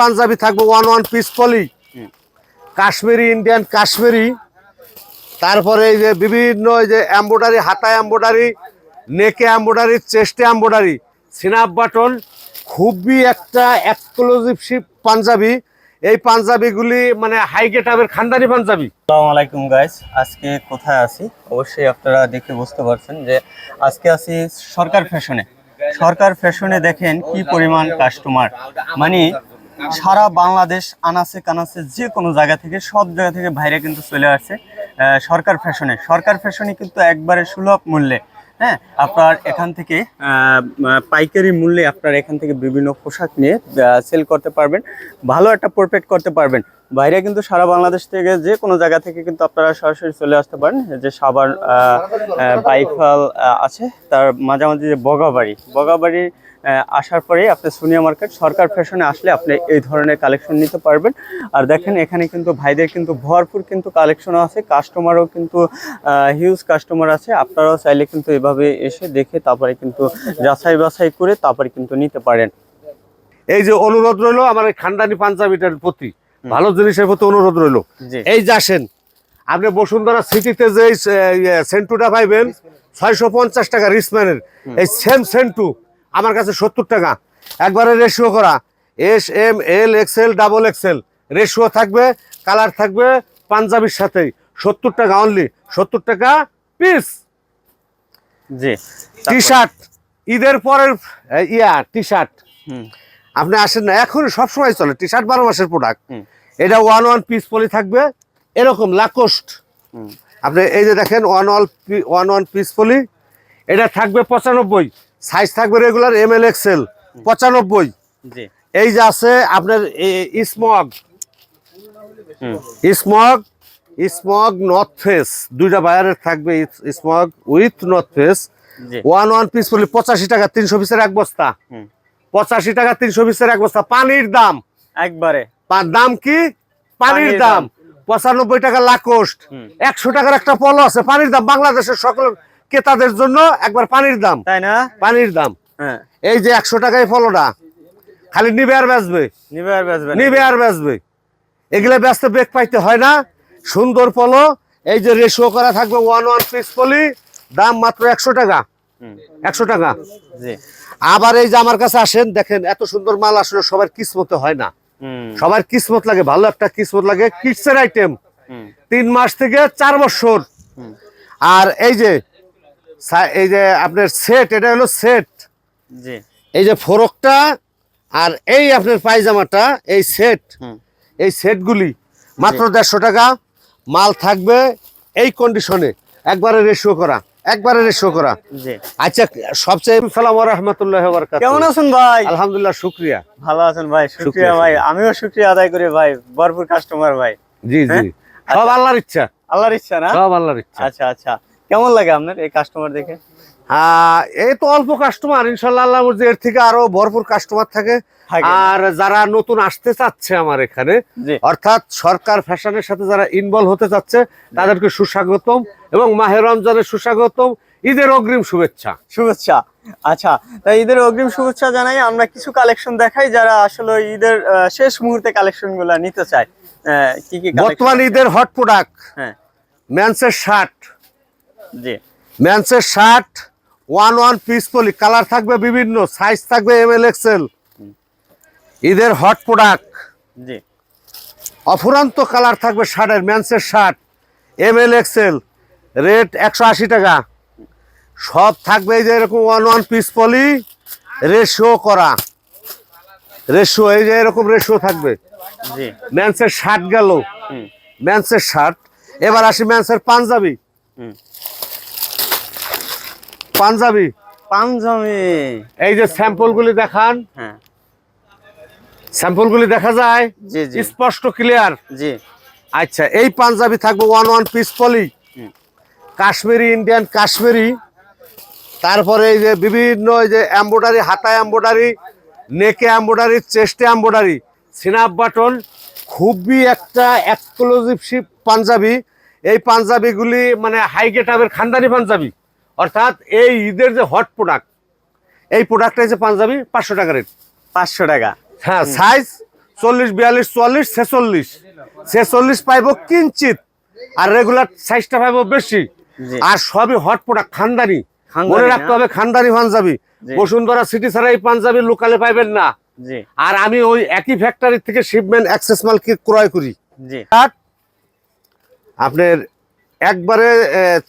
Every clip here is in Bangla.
পাঞ্জাবি থাকবে one one piece poly. Kashmiri Indian Kashmiri. তারপরে এই যে বিভিন্ন এই যে এম্ব্রয়ডারি হাতা এম্ব্রয়ডারি নেকে এম্ব্রয়ডারি চেস্টে এম্ব্রয়ডারি সিনাপ বাটন খুবই একটা এক্সক্লুসিভ পাঞ্জাবি। এই পাঞ্জাবিগুলি মানে হাই গেটাবের খানদানি পাঞ্জাবি। আসসালামু আলাইকুম গাইস আজকে কোথায় আছি? অবশ্যই আপনারা দেখে বুঝতে পারছেন যে আজকে আছি সরকার ফ্যাশনে সরকার ফ্যাশনে দেখেন কি পরিমাণ কাস্টমার মানে সারা বাংলাদেশ, আনাচে কানাচে যে কোনো জায়গা থেকে, সব জায়গা থেকে ভাইরা কিন্তু চলে আসছে সরকার ফ্যাশনে। সরকার ফ্যাশনে কিন্তু একবারে সুলভ মূল্যে হ্যাঁ? আপনার এখান থেকে পাইকারি মূল্যে আপনার এখান থেকে বিভিন্ন পোশাক নিয়ে সেল করতে পারবেন। ভালো একটা প্রফিট করতে পারবেন। বাইরে কিন্তু সারা বাংলাদেশ থেকে যে কোনো জায়গা থেকে কিন্তু আপনারা সরাসরি চলে আসতে পারেন। যে সাবার বাইফাল আছে। তার মাঝামাঝি যে বগাবাড়ি। বগাবাড়ি আসার পরে আপনি সোনিয়া মার্কেট, সরকার ফ্যাশনে আসলে আপনি এই ধরনের কালেকশন নিতে পারবেন। আর দেখেন, এখানে কিন্তু ভাইদের কিন্তু ভরপুর কিন্তু কালেকশনও আছে। কাস্টমারও কিন্তু হিউজ কাস্টমার আছে। আপনারাও চাইলে কিন্তু এভাবে এসে দেখে তারপরে কিন্তু যাচাই বাছাই করে তারপরে কিন্তু নিতে পারেন। এই যে অনুরোধ রইল, আমার এই খানদানি পাঞ্জাবিটার প্রতি। ভালো জিনিসের প্রতি অনুরোধ রইল। এই যে আসেন আপনি বসুন্ধরা সিটিতে যে সেন্টুটা পাইবেন ছয়শো পঞ্চাশ টাকা রিসম্যানের এই সেম সেন্টু আমার কাছে সত্তর টাকা। একবারে রেশিও করা। S M L XL double XL ratio থাকবে কালার থাকবে পাঞ্জাবির সাথেই। সত্তর টাকা অনলি সত্তর টাকা পিস জি টি শার্ট ঈদের পরের ইয়া টি শার্ট হুম। আপনি আসেন না এখন সবসময় চলে টি শার্ট বারো মাসের প্রোডাক্ট এটা ওয়ান ওয়ান পিস পলি থাকবে এরকম লাকোস্ট আপনি এই যে দেখেন one one one one piece poly এটা থাকবে পঁচানব্বই। সাইজ থাকবে রেগুলার এম এল এক্সেল পঁচানব্বই। এই যে আছে আপনার স্মগ স্মগ স্মগ নর্থ ফেস দুইটা বায়ারের থাকবে smog with North Face one one piece poly পঁচাশি টাকা তিনশো পিসের এক বস্তা। পঁচাশি টাকা তিনশো পিসের এক বস্তা পানির দাম। একবারে। দাম কি? পানির দাম। পঁচানব্বই টাকা লাকোস্ট একশো টাকার একটা পলো আছে পানির দাম। বাংলাদেশের সকল ক্রেতাদের জন্য একবার পানির দাম। তাই না? পানির দাম। হ্যাঁ। এই যে একশো টাকায় ফলোটা খালি নিবে আর বেচবে। নিবে আর বেচবে এগুলো ব্যস্ত বেগ পাইতে হয় না। সুন্দর পলো। এই যে রেশিও করা থাকবে ওয়ান ওয়ান পিস পলি দাম মাত্র একশো টাকা। একশো টাকা। আবার এই যে আমার কাছে আসেন দেখেন এত সুন্দর মাল আসলে সবার কিসমতে হয় না। সবার কিসমত লাগে ভালো একটা কিসমত লাগে কিডসের আইটেম তিন মাস থেকে চার বছর। আর এই যে এই যে আপনার সেট এটা হলো সেট এই যে ফরকটা আর এই আপনার পায়জামাটা এই সেট এই সেটগুলি মাত্র দেড়শো টাকা। মাল থাকবে এই কন্ডিশনে একবারে রেশিও করা। একবারে শো করা। আচ্ছা সবচেয়ে সালাম রহমতুল্লাহ কেমন আছেন ভাই? আলহামদুলিল্লাহ শুক্রিয়া। ভালো আছেন ভাই শুক্রিয়া ভাই। আমিও শুক্রিয়া আদায় করি ভাই ভরপুর কাস্টমার ভাই। জি জি। হ্যাঁ? সব আল্লাহর ইচ্ছা। আল্লাহর ইচ্ছা না? সব আল্লাহর ইচ্ছা। আচ্ছা আচ্ছা। কেমন লাগে আপনার এই কাস্টমার দেখে? এই তো অল্প কাস্টমার ইনশাল্লাহ আল্লাহ মর্জি এর থেকে আরও ভরপুর কাস্টমার থাকে। আর যারা নতুন আসতে চাচ্ছে আমার এখানে অর্থাৎ সরকার ফ্যাশনের সাথে যারা ইনভলভ হতে চাচ্ছে তাদেরকে সুস্বাগতম এবং মাহের রমজানের সুস্বাগতম ঈদের অগ্রিম শুভেচ্ছা। শুভেচ্ছা। আচ্ছা তাই ঈদের অগ্রিম শুভেচ্ছা জানাই আমরা কিছু কালেকশন দেখাই যারা আসলে ঈদের শেষ মুহূর্তে কালেকশনগুলা নিতে চায়। কি কি বর্তমান ঈদের হট প্রোডাক্ট হ্যাঁ। ম্যান্সের শার্ট জি। ম্যান্সের shirt one one piece poly colour থাকবে বিভিন্ন সাইজ থাকবে এম এল এক্সেল ঈদের হট প্রোডাক্ট জি। অফুরান্ত কালার থাকবে শার্টের ম্যান্সের shirt M L XL rate একশো আশি টাকা। সব থাকবে এই যে এরকম one one piece poly ratio করা। রেশিও এই যে এরকম রেশিও থাকবে। জি। ম্যান্সের শার্ট গেল। ম্যান্সের শার্ট এবার আসি ম্যান্সের পাঞ্জাবি। পাঞ্জাবি? পাঞ্জাবি। এই যে স্যাম্পলগুলি দেখান। হ্যাঁ। স্যাম্পলগুলি দেখা যায়? জি জি। স্পষ্ট ক্লিয়ার? জি। আচ্ছা এই পাঞ্জাবি থাকবে one one piece poly. Kashmiri Indian Kashmiri. তারপরে এই যে বিভিন্ন এই যে এম্ব্রয়ডারি হাতা এম্ব্রয়ডারি নেকে এম্ব্রয়ডারি চেস্টে এম্ব্রয়ডারি সিনাপ বাটন খুবই একটা এক্সক্লুসিভ পাঞ্জাবি। এই পাঞ্জাবিগুলি মানে হাই গেটাবের খানদানি পাঞ্জাবি। অর্থাৎ এই ঈদের যে হট প্রোডাক্ট এই প্রোডাক্টটা যে পাঞ্জাবি পাঁচশো টাকা রেট পাঁচশো টাকা। হ্যাঁ সাইজ চল্লিশ বিয়াল্লিশ চুয়াল্লিশ ছেচল্লিশ। ছেচল্লিশ পাইব কিঞ্চিত আর রেগুলার সাইজটা পাইব বেশি। আর সবই হট প্রোডাক্ট খানদানি। খানদানি মনে রাখতে হবে খানদানি পাঞ্জাবি। বসুন্ধরা সিটি ছাড়া এই পাঞ্জাবি লোকালে পাইবেন না। আর আমি ওই একই ফ্যাক্টরি থেকে শিপমেন্ট অ্যাক্সেস মাল কি ক্রয় করি? আপনার একবারে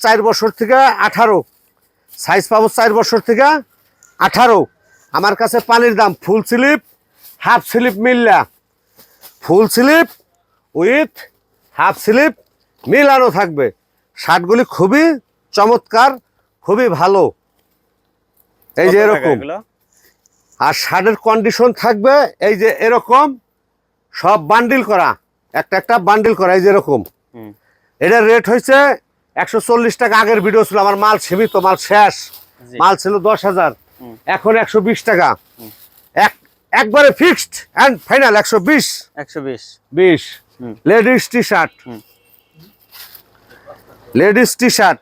চার বছর থেকে আঠারো সাইজ পাবো চার বছর থেকে আঠারো। আমার কাছে পানির দাম ফুল স্লিপ হাফ স্লিপ মিললা। Full sleeve with half sleeve মিলানো থাকবে। শার্টগুলি খুবই চমৎকার খুবই ভালো। এই যে এরকম। আর শার্টের কন্ডিশন থাকবে এই যে এরকম সব বান্ডিল করা। একটা একটা বান্ডিল করা এই যে এরকম। এটার রেট হয়েছে একশো চল্লিশ টাকা আগের ভিডিও ছিল আমার মাল সীমিত মাল শেষ। মাল ছিল দশ হাজার। এখন একশো বিশ টাকা। এক একবারে ফিক্সড অ্যান্ড ফাইনাল একশো বিশ। একশো বিশ। বিশ। Ladies T shirt ladies T shirt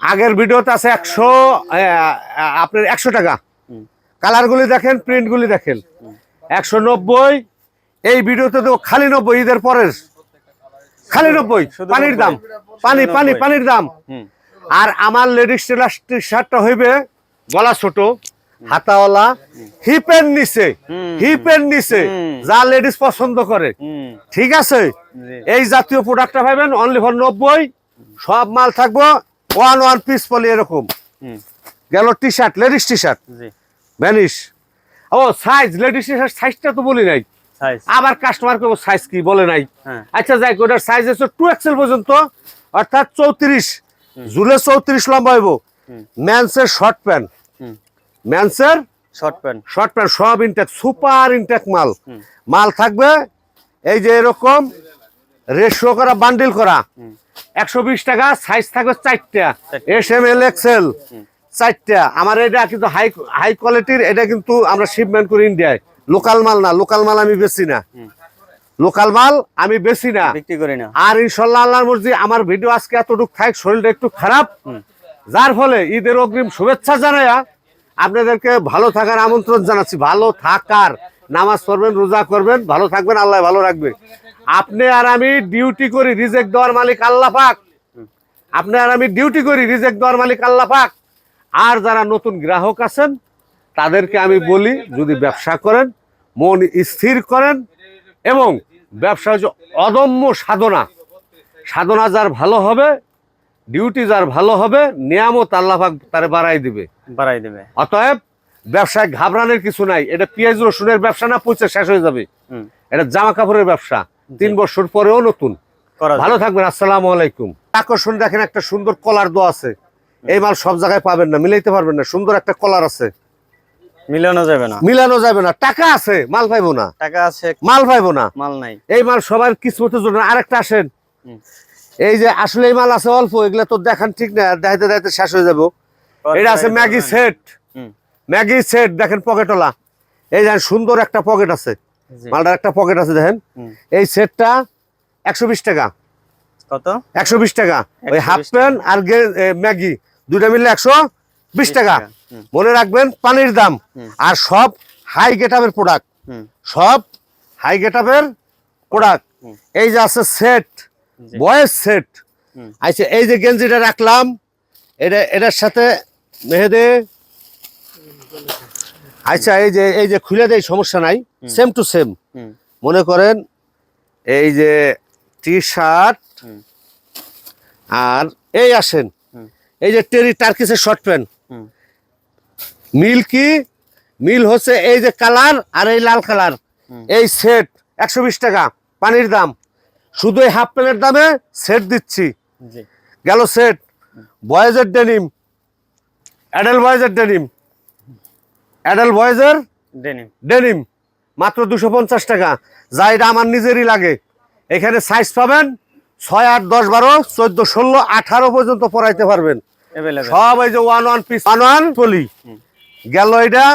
আগের ভিডিওতে আছে একশো আপনার একশো টাকা। কালারগুলি দেখেন প্রিন্টগুলি দেখেন। একশো নব্বই। এই ভিডিওতে তো খালি নব্বই ঈদের পরের। খালি নব্বই পানির দাম। পানি পানি পানির দাম। আর আমার লেডিস টেলার টি শার্টটা হইবে গলা ছোট হাতাওয়ালা হিপের নিচে। হিপের নিচে। যা লেডিস পছন্দ করে। ঠিক আছে? এই জাতীয় প্রোডাক্টটা পাবেন অনলি ফর নব্বই। সব মাল থাকব ওয়ান ওয়ান পিস পলি এরকম। গেল T shirt ladies T shirt জি। ভ্যানিশ ও সাইজ লেডিস টি শার্ট সাইজটা তো বলি নাই। আবার কাস্টমার কেউ সাইজ কি বলে নাই। হ্যাঁ। আচ্ছা যাই ওটার সাইজ হচ্ছে টু এক্সেল পর্যন্ত অর্থাৎ চৌত্রিশ। জুলে চৌত্রিশ লম্বা হইব। ম্যান্সের শর্ট প্যান্ট ম্যান্সের শর্ট প্যান্ট শর্ট প্যান্ট সব ইনটেক সুপার ইনটেক মাল। মাল থাকবে এই যে এরকম রেশিও করা বান্ডিল করা। একশো বিশ টাকা সাইজ থাকবে চারটা। এস এম এল এক্সেল চারটা। আমার এটা কিন্তু হাই হাই কোয়ালিটির এটা কিন্তু আমরা শিপমেন্ট করি ইন্ডিয়ায় লোকাল মাল না লোকাল মাল আমি বেশি না। লোকাল মাল আমি বেশি না। বিক্রি করি না। আর ইনশাল্লাহ আল্লাহর মর্জি আমার ভিডিও আজকে এতটুকু থাক শরীরটা একটু খারাপ। যার ফলে ঈদের অগ্রিম শুভেচ্ছা জানাইয়া আপনাদেরকে ভালো থাকার আমন্ত্রণ জানাচ্ছি। ভালো থাকার নামাজ পড়বেন রোজা করবেন ভালো থাকবেন আল্লাহ ভালো রাখবে। আপনি আর আমি ডিউটি করি রিজেক্ট দেওয়ার মালিক আল্লাহ পাক। আপনি আর আমি ডিউটি করি রিজেক্ট দেওয়ার মালিক আল্লাহ পাক। আর যারা নতুন গ্রাহক আছেন তাদেরকে আমি বলি যদি ব্যবসা করেন মন স্থির করেন এবং ব্যবসা হচ্ছে অদম্য সাধনা। সাধনা যার ভালো হবে ডিউটি যার ভালো হবে নিয়ামত আল্লাহ পাক তারে বাড়াই দিবে। বাড়াই দেবে। অতএব ব্যবসায় ঘাবড়ানোর কিছু নাই। এটা পেঁয়াজ রসুনের ব্যবসা না পচে শেষ হয়ে যাবে। এটা জামা কাপড়ের ব্যবসা। তিন বছর পরেও নতুন। করা ভালো থাকবেন আসসালামু আলাইকুম। আকর্ষণ দেখেন একটা সুন্দর কলার দো আছে। এই মাল সব জায়গায় পাবেন না মিলাইতে পারবেন না। সুন্দর একটা কলার আছে। মিলানো যাবে না। মিলানো যাবে না। টাকা আছে মাল পাইবো না। টাকা আছে মাল পাইবো না। মাল নাই। এই মাল সবার কিসমতের জন্য। আরেকটা আসেন। এই যে আসলে এই মাল আছে অল্প এগুলা তো দেখান ঠিক না দেখাইতে দেখাইতে শেষ হয়ে যাব। এটা আছে ম্যাগি সেট। হুম। ম্যাগি সেট দেখেন পকেটওয়ালা। এই দেখেন সুন্দর একটা পকেট আছে। মালটার একটা পকেট আছে দেখেন। এই সেটটা একশো বিশ টাকা। কত? একশো বিশ টাকা। ওই 120 হাফ প্যান্ট আর ম্যাগি। দুইটা মিললে একশো বিশ টাকা। মনে রাখবেন পানির দাম। আর সব হাই গেটআপের প্রোডাক্ট সব হাই গেটআপের প্রোডাক্ট এই যে আছে সেট। বয়েস সেট আচ্ছা এই যে গেঞ্জিটা রাখলাম এটা এটার সাথে মেহেদে। আচ্ছা এই যে এই যে খুলে দেয় সমস্যা নাই। সেম টু সেম মনে করেন এই যে টি শার্ট আর এই আসেন। এই যে টেরি টার্কিসের শর্ট প্যান্ট মিল কি? মিল হচ্ছে এই যে কালার আর এই লাল কালার। এই সেট একশো বিশ টাকা পানির দাম। শুধু এই হাফ প্যান্টের দামে সেট দিচ্ছি। গেল সেট। বয়েজের ডেনিম। অ্যাডাল বয়েজের ডেনিম। অ্যাডাল বয়েজের ডেনিম। ডেনিম। মাত্র দুশো পঞ্চাশ টাকা। যা এটা আমার নিজেরই লাগে। এখানে সাইজ পাবেন ছয় আট দশ বারো চোদ্দ ষোলো আঠারো পর্যন্ত পরাইতে পারবেন। সব এই যে one one piece one one চলি। গেল এটা।